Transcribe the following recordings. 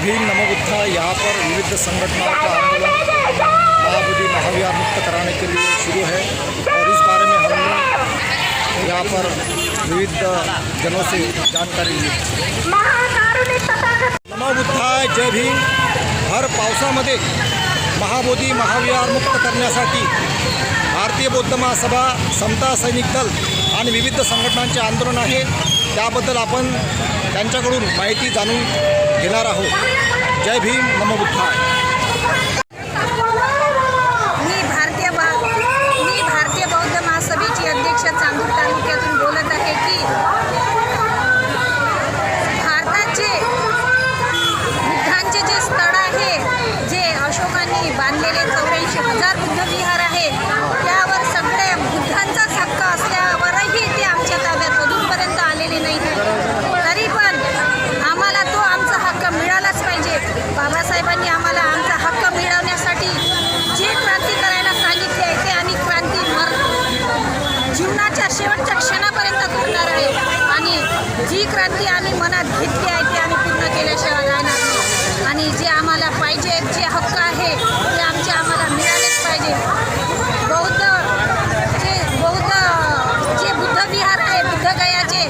विविध संगठनों का आंदोलन महाबोधि महाविहार मुक्त कराने के लिए शुरू है और इस बारे में हमने यहाँ पर विविध जनों से जानकारी ली नमो जय भीम भर पावसामध्ये महाबोधी महाविहार मुक्त करण्यासाठी भारतीय बौद्ध महासभा समता सैनिक दल आणि विविध संघटनांचे आंदोलन आहे त्याबद्दल आपण त्यांच्याकडून माहिती जाणून घेणार आहोत. जय भीम नमो बुद्धाय मी भारतीय बा मी भारतीय बौद्ध महासभेची अध्यक्ष चांदूर तालुक्यातून बोलत आहे की भारताचे बुद्धांचे जे स्थळ आहे जे अशोकांनी बांधलेले चौऱ्याऐंशी हजार बुद्ध विहार आहे त्यावर सगळे बुद्धांचाच हक्क असल्यावरही ते आमच्या ताब्यात अजूनपर्यंत आलेले नाही आहे तरी पण आम्हाला तो आमचा हक्क मिळालाच पाहिजे बाबासाहेबांनी आम्हाला आमचा हक्क मिळवण्यासाठी जी क्रांती करायला सांगितली आहे ते आम्ही क्रांती मर जीवनाच्या शेवटच्या क्षणापर्यंत करणार आहे आणि जी क्रांती आम्ही मनात घेतली आहे ती आम्ही पूर्ण केल्याशिवाय राहणार नाही आणि जे आम्हाला पाहिजे जे हक्क आहे ते आमचे आम्हाला मिळालेच पाहिजे बौद्ध जे बौद्ध जे बुद्ध विहार आहे बुद्ध गयाचे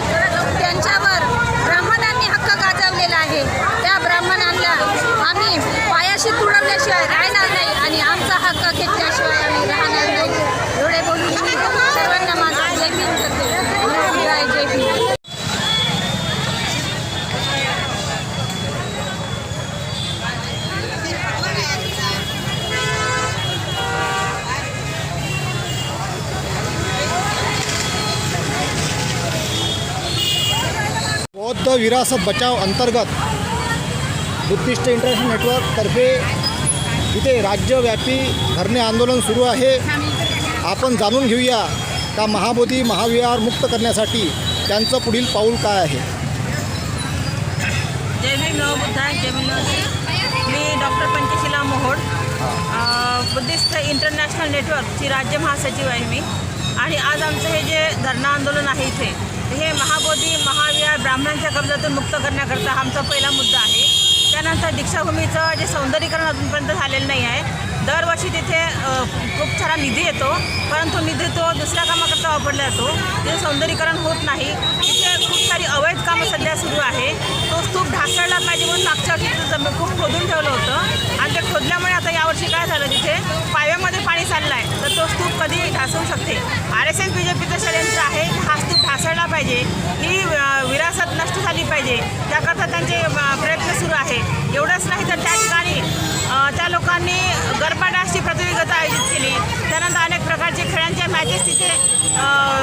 त्यांच्यावर ब्राह्मणांनी हक्क गाजवलेला आहे त्या ब्राह्मणांना आम्ही पायाशी तुडवल्याशिवाय राहणार नाही आणि आमचा हक्क घेतल्याशिवाय आम्ही राहणार नाही. एवढे बोलून मी सर्वांना माझा जय भीम करते. जय जय भीम. बौद्ध विरासत बचाव अंतर्गत बुद्धिस्ट इंटरनॅशनल नेटवर्कतर्फे इथे राज्यव्यापी धरणे आंदोलन सुरू आहे. आपण जाणून घेऊया का महाबोधी महाविहार मुक्त करण्यासाठी त्यांचं पुढील पाऊल काय आहे? जय भीम नव बुद्धाय जय भीम नमस्ते मी doctor Panchashila Mohod Buddhist international नेटवर्कची राज्य महासचिव आहे मी. आणि आज आमचं हे जे धरणं आंदोलन आहे इथे हे महाबोधी महाविहार ब्राह्मणांच्या कब्जातून मुक्त करण्याकरता आमचा पहिला मुद्दा आहे. त्यानंतर दीक्षाभूमीचं जे सौंदर्यीकरण अजूनपर्यंत झालेलं नाही आहे. दरवर्षी तिथे खूप सारा निधी येतो परंतु निधी तो दुसऱ्या कामाकरता वापरला जातो. तिथे सौंदर्यीकरण होत नाही. तिथे खूप सारी अवैध कामं सध्या सुरू आहे. तो स्तूप ढासळला पाहिजे म्हणून मागच्या वर्षी जमीन खूप खोदून ठेवलं होतं. आणि ते खोदल्यामुळे आता यावर्षी काय झालं तिथे पाव्यामध्ये पाणी चाललं आहे तर तो स्तूप कधी ढासळू शकते. R S S B J पीचं षडयंत्र आहे हा स्तूप ढासळला पाहिजे. ही अ, विरासत नष्ट झाली पाहिजे. त्याकरता त्यांचे प्रयत्न सुरू आहे. एवढंच नाही तर त्या ठिकाणी त्या लोकांनी गरबा प्रतियोगिता आयोजित केली. त्यानंतर अनेक प्रकारचे खेळांच्या मॅचेस तिथे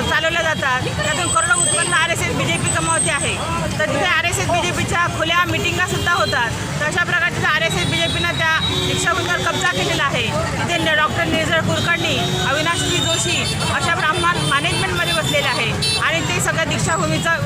चालवल्या जातात. त्यातून करोडो उत्पन्न R S S B J P कमावते आहे. तर तिथे R S S B J पीच्या खुल्या मिटिंगासुद्धा होतात. तर अशा प्रकारचे R S S B J पीनं त्या दीक्षाभूमीवर कब्जा केलेला आहे. तिथे डॉक्टर निर्जळ कुलकर्णी अविनाश जोशी अशा ब्राह्मण मॅनेजमेंटमध्ये बसलेले आहे. आणि ते सगळ्या दीक्षाभूमीचं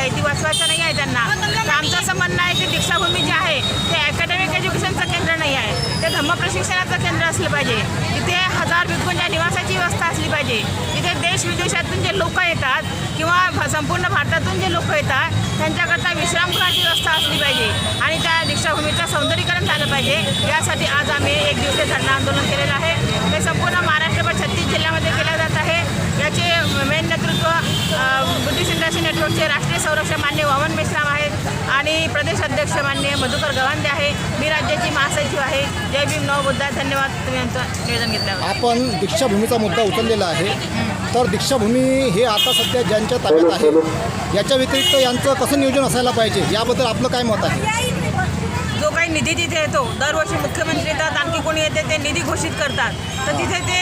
आहे ती वाचवायचं नाही आहे त्यांना. तर आमचं असं म्हणणं आहे की दीक्षाभूमी जे आहे ते अकॅडमिक एज्युकेशनचं केंद्र नाही आहे. ते धम्म प्रशिक्षणाचं केंद्र असलं पाहिजे. तिथे हजार भिक्खूंच्या निवासाची व्यवस्था असली पाहिजे. इथे देश विदेशातून जे लोक येतात किंवा संपूर्ण भारतातून जे लोक येतात त्यांच्याकरता विश्रामगृहाची व्यवस्था असली पाहिजे. आणि त्या दीक्षाभूमीचं सौंदर्यीकरण झालं पाहिजे. यासाठी आज आम्ही एक दिवस आणि प्रदेश अध्यक्ष मान्य मधुकर गवांदे आहे मी राज्याची महासचिव आहे. जय भीम नव बुद्धा धन्यवाद तुम्ही आमचं निवेदन घेतल्यावर आपण दीक्षाभूमीचा मुद्दा उचललेला आहे. तर दीक्षाभूमी हे आता सध्या ज्यांच्या ताब्यात आहे याच्या व्यतिरिक्त यांचं कसं नियोजन असायला पाहिजे? याबद्दल आपलं काय मत आहे? जो काही निधी तिथे येतो दरवर्षी मुख्यमंत्री येतात आणखी कोणी येते ते निधी घोषित करतात. तर तिथे ते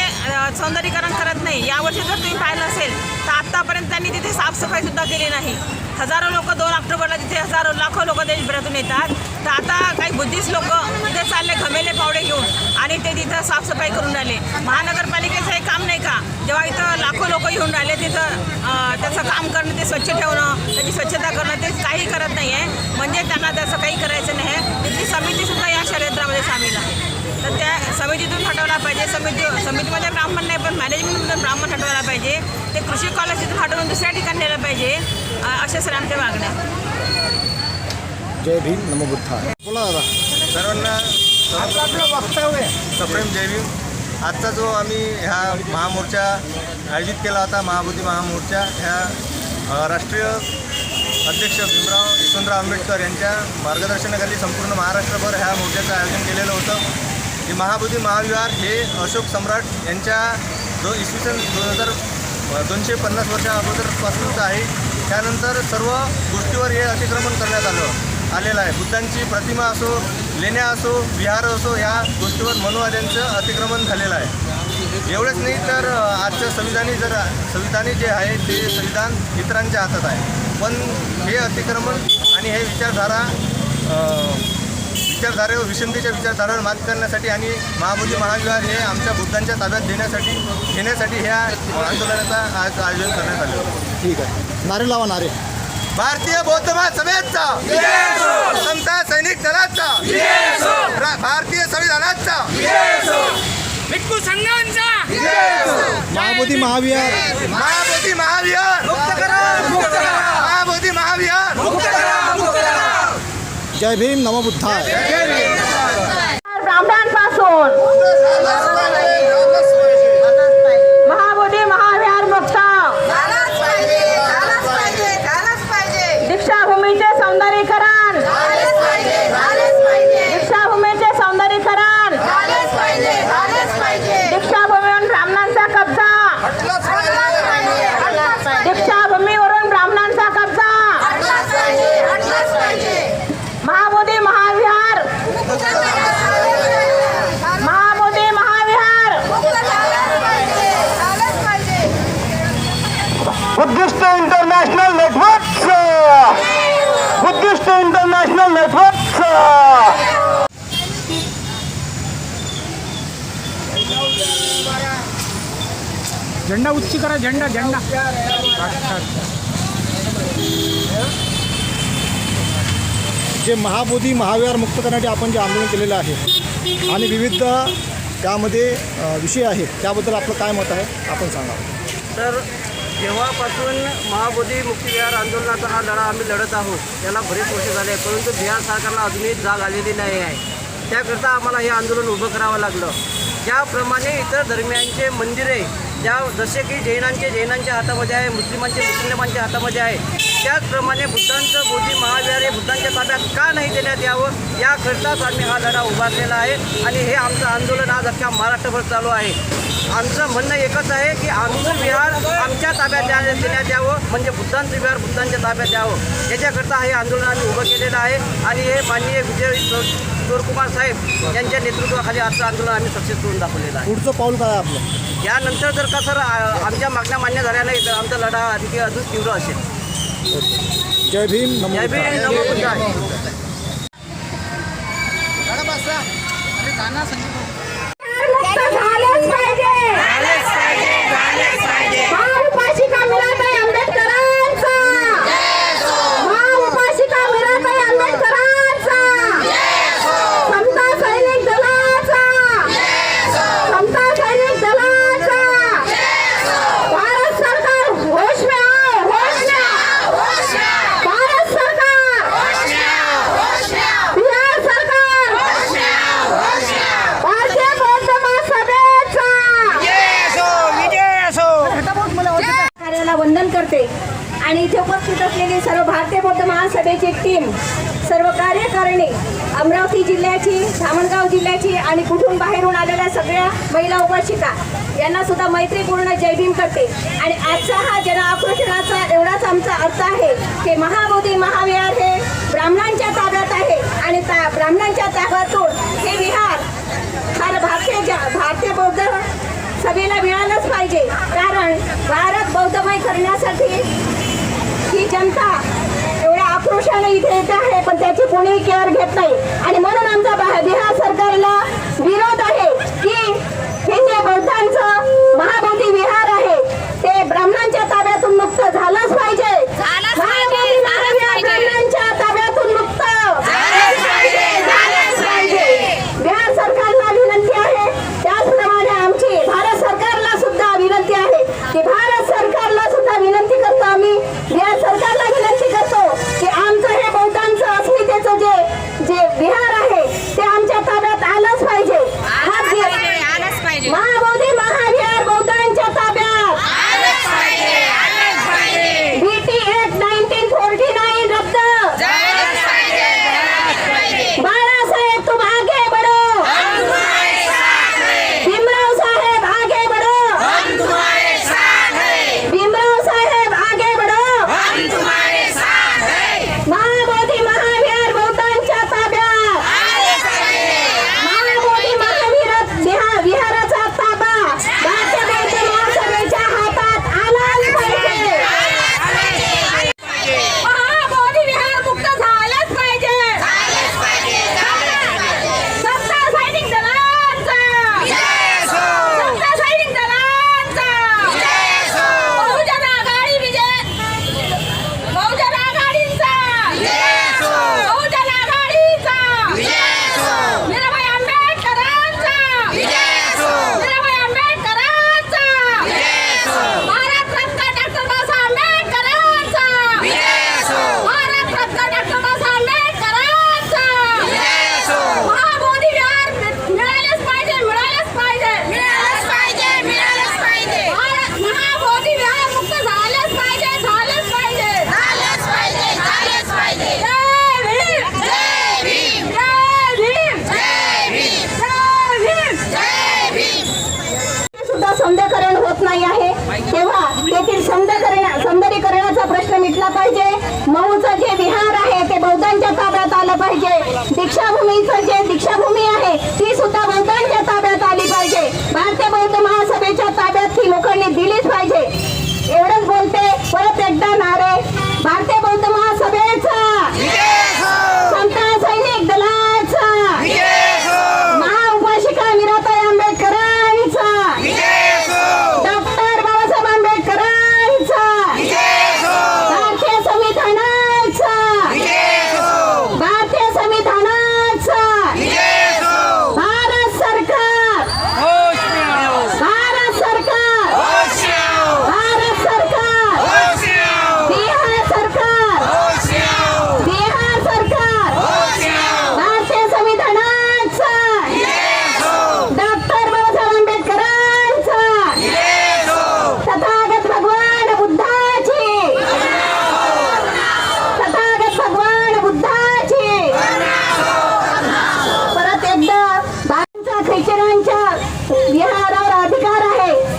सौंदर्यीकरण करत नाही. यावर्षी जर तुम्ही पाहिलं असेल तर आत्तापर्यंत त्यांनी तिथे साफसफाईसुद्धा केली नाही. हजारो लोक दोन ऑक्टोबरला तिथे हजारो लाखो लोक देशभरातून येतात. तर आता काही बुद्धिस्ट लोक तिथे चालले घमेले पावडे घेऊन आणि ते तिथं साफसफाई करून राहिले. महानगरपालिकेचं हे काम नाही का? जेव्हा इथं लाखो लोक येऊन राहिले तिथं त्याचं काम करणं ते स्वच्छ ठेवणं त्याची स्वच्छता करणं ते काही करत नाही आहे म्हणजे त्यांना त्याचं काही करायचं नाही आहे तिथली समितीसुद्धा या षडयंत्रामध्ये सामील आहे. तर त्या समितीतून हटवला पाहिजे. समिती समितीमध्ये ब्राह्मण नाही पण मॅनेजमेंटमधून ब्राह्मण हटवायला पाहिजे. ते कृषी कॉलेजमधून हटवून दुसऱ्या ठिकाणी नेलं पाहिजे अशा सर आमच्या मागण्या. जय भीम नमो बुद्धा बोला दादा. सर्वांना सप्रेम जयभीम आजचा जो आम्ही ह्या महामोर्चा आयोजित केला होता महाबोधी महामोर्चा ह्या राष्ट्रीय अध्यक्ष भीमराव यशवंतराव आंबेडकर यांच्या मार्गदर्शनाखाली संपूर्ण महाराष्ट्रभर ह्या मोर्चाचं आयोजन केलेलं होतं. हे महाबोधी महाविहार हे अशोक सम्राट यांच्या दो इसवी सन दोन हजार दोनशे पन्नास वर्षा अगोदरपासूनच आहे. त्यानंतर सर्व गोष्टीवर हे अतिक्रमण करण्यात आलं आलेलं आहे. बुद्धांची प्रतिमा असो लेण्या असो विहार असो या गोष्टीवर मनुवाद्यांचं अतिक्रमण झालेलं आहे. एवढंच नाही तर आजचं संविधानी जर संविधानी जे आहे ते संविधान इतरांच्या हातात आहे. पण हे अतिक्रमण आणि हे विचारधारा विचारधारेवर विषमतेच्या विचारधारावर मात करण्यासाठी आणि महाबोधी महाविहार हे आमच्या बुद्धांच्या ताब्यात देण्यासाठी घेण्यासाठी ह्या आंदोलनाचा आज आयोजन करण्यात आलं. ठीक आहे. नारे लावा नारे. भारतीय बौद्ध महासभेचा समता सैनिक दलाचा भारतीय संविधानाचा. महाबोधी महाविहार. महाबोधी महाविहार महाबोधी महाविहार जय भीम नमबुद्धाय ब्राह्मणांपासून महाबोधी महाविहार मुक्त झालाच पाहिजे झालाच पाहिजे झालाच पाहिजे दीक्षाभूमीचे सौंदर्यीकरण झालेच पाहिजे झालेच पाहिजे दीक्षाभूमीचे सौंदर्यीकरण झालेच पाहिजे झालेच पाहिजे दीक्षाभूमीवरून ब्राह्मणांचा कब्जा हटलाच पाहिजे हटलाच पाहिजे दीक्षाभूमीवरून ब्राह्मणांचा कब्जा हटलाच पाहिजे हटलाच पाहिजे महाबोधी महाविहार महाबोधी महाविहार झालंच पाहिजे झालंच पाहिजे Buddhist international network Buddhist international network झेंडा उच्ची करा झेंडा झेंडा. जे महाबोधी महाविहार मुक्त करण्यासाठी आपण जे आंदोलन केलेलं आहे आणि विविध त्यामध्ये विषय आहेत त्याबद्दल आपलं काय मत आहे आपण सांगा तर जेव्हापासून महाबोधी मुक्तिविहार आंदोलनाचा हा लढा आम्ही लढत आहोत. त्याला बरेच वर्ष झाले परंतु बिहार सरकारला अजूनही जाग आलेली नाही आहे. त्याकरता आम्हाला हे आंदोलन उभं करावं लागलं. ज्याप्रमाणे इतर धर्मियांचे मंदिरे ज्या जसे की जैनांचे जैनांच्या हातामध्ये आहे मुस्लिमांचे मुस्लिमांच्या हातामध्ये आहे त्याचप्रमाणे बुद्धांचं बोधी महाविहार हे बुद्धांच्या ताब्यात का नाही देण्यात यावं याकरताच आम्ही हा लढा उभारलेला आहे आणि हे आमचं आंदोलन आज अख्ख्या महाराष्ट्रभर चालू आहे. आमचं म्हणणं एकच आहे की आमचं विहार आमच्या ताब्यात द्या देण्यात यावं म्हणजे बुद्धांचं विहार बुद्धांच्या ताब्यात द्यावं. याच्याकरता हे आंदोलन आम्ही उभं केलेलं आहे आणि हे माननीय विजय चोरकुमार साहेब यांच्या नेतृत्वाखाली आजचं आंदोलन आम्ही सक्सेस करून दाखवलेलं आहे. पुढचं पाऊल काय आपलं? यानंतर जर का सर आमच्या मागण्या मान्य झाल्या नाही तर आमचा लढा आणखी अजून तीव्र असेल. जय भीम जय भीम नमो बुद्धाय. मुक्त झालेच पाहिजे महाउपासिका मीराबाई आंबेडकरांचा महाउपासिका मीराबाई आंबेडकरांचा समता सैनिक दलाचा समता सैनिक दलाचा भारत सरकार होश में आओ होश में आओ भारत सरकार बिहार सरकार भारतीय बौद्ध महासभेचा कार्याला वंदन करते आणि इथे उपस्थित असलेली सर्व भारतीय बौद्ध महासभेची टीम सर्व कार्यकारिणी अमरावती जळगाव जिल्ह्याची आणि कुठून बाहेरून आलेल्या सगळ्या महिला उपाशिका यांना सुद्धा मैत्रीपूर्ण जय भीम करते. आणि आजचा हा जन आक्रोशनाचा एवढाच आमचा अर्थ आहे की महाबोधी महाविहार हे ब्राह्मणांच्या ताब्यात आहे आणि त्या ब्राह्मणांच्या ताब्यातून हे विहार फार भारतीय भारतीय बौद्ध सभेला मिळालंच पाहिजे. कारण भारत बौद्धमय करण्यासाठी ही जनता एवढ्या आक्रोशाने इथे येत आहे पण त्याची कोणीही केअर घेत नाही.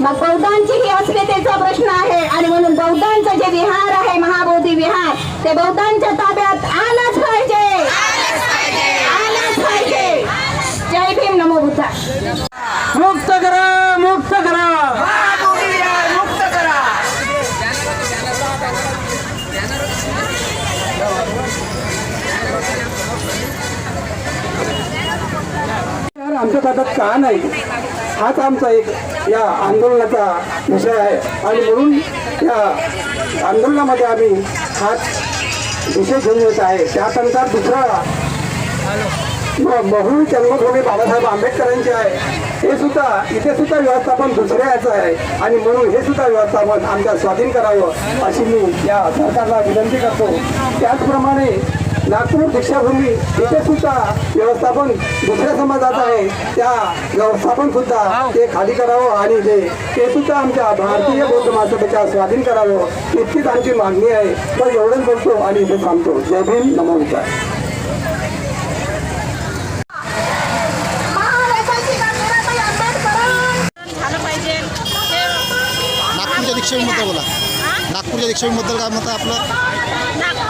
मग बौद्धांची ही अस्मितेचा प्रश्न आहे. आणि म्हणून बौद्धांचं जे विहार आहे महाबोधी विहार ते बौद्धांच्या ताब्यात आलाच पाहिजे. जय भीम नमो बुद्धा. मुक्त करा मुक्त करा. आमच्या ताब्यात का नाही? हाच आमचा एक या आंदोलनाचा विषय आहे. आणि म्हणून या आंदोलनामध्ये आम्ही हाच विषय घेऊन येत आहे. त्यानंतर दुसरा म- बहु जन्मभूमी बाबासाहेब आंबेडकरांचे आहे. हे सुद्धा इथे सुद्धा व्यवस्थापन दुसऱ्याचं आहे. आणि म्हणून हे सुद्धा व्यवस्थापन आमच्या स्वाधीन करावं अशी मी या सरकारला विनंती करतो. त्याचप्रमाणे नागपूर दीक्षाभूमी इथे सुद्धा व्यवस्थापन दुसऱ्या समाजाचं आहे. त्या व्यवस्थापन सुद्धा ते खाली करावं आणि ते ते सुद्धा आमच्या भारतीय बौद्ध महासभेच्या स्वाधीन करावं इतकीच आमची मागणी आहे. तर एवढंच बोलतो आणि इथे थांबतो. जय भीम. नमो विचार. झालं पाहिजे. नागपूरच्या दीक्षाभूमीबद्दल बोला. नागपूरच्या दीक्षाभूमीबद्दल काय मत आहे आपलं?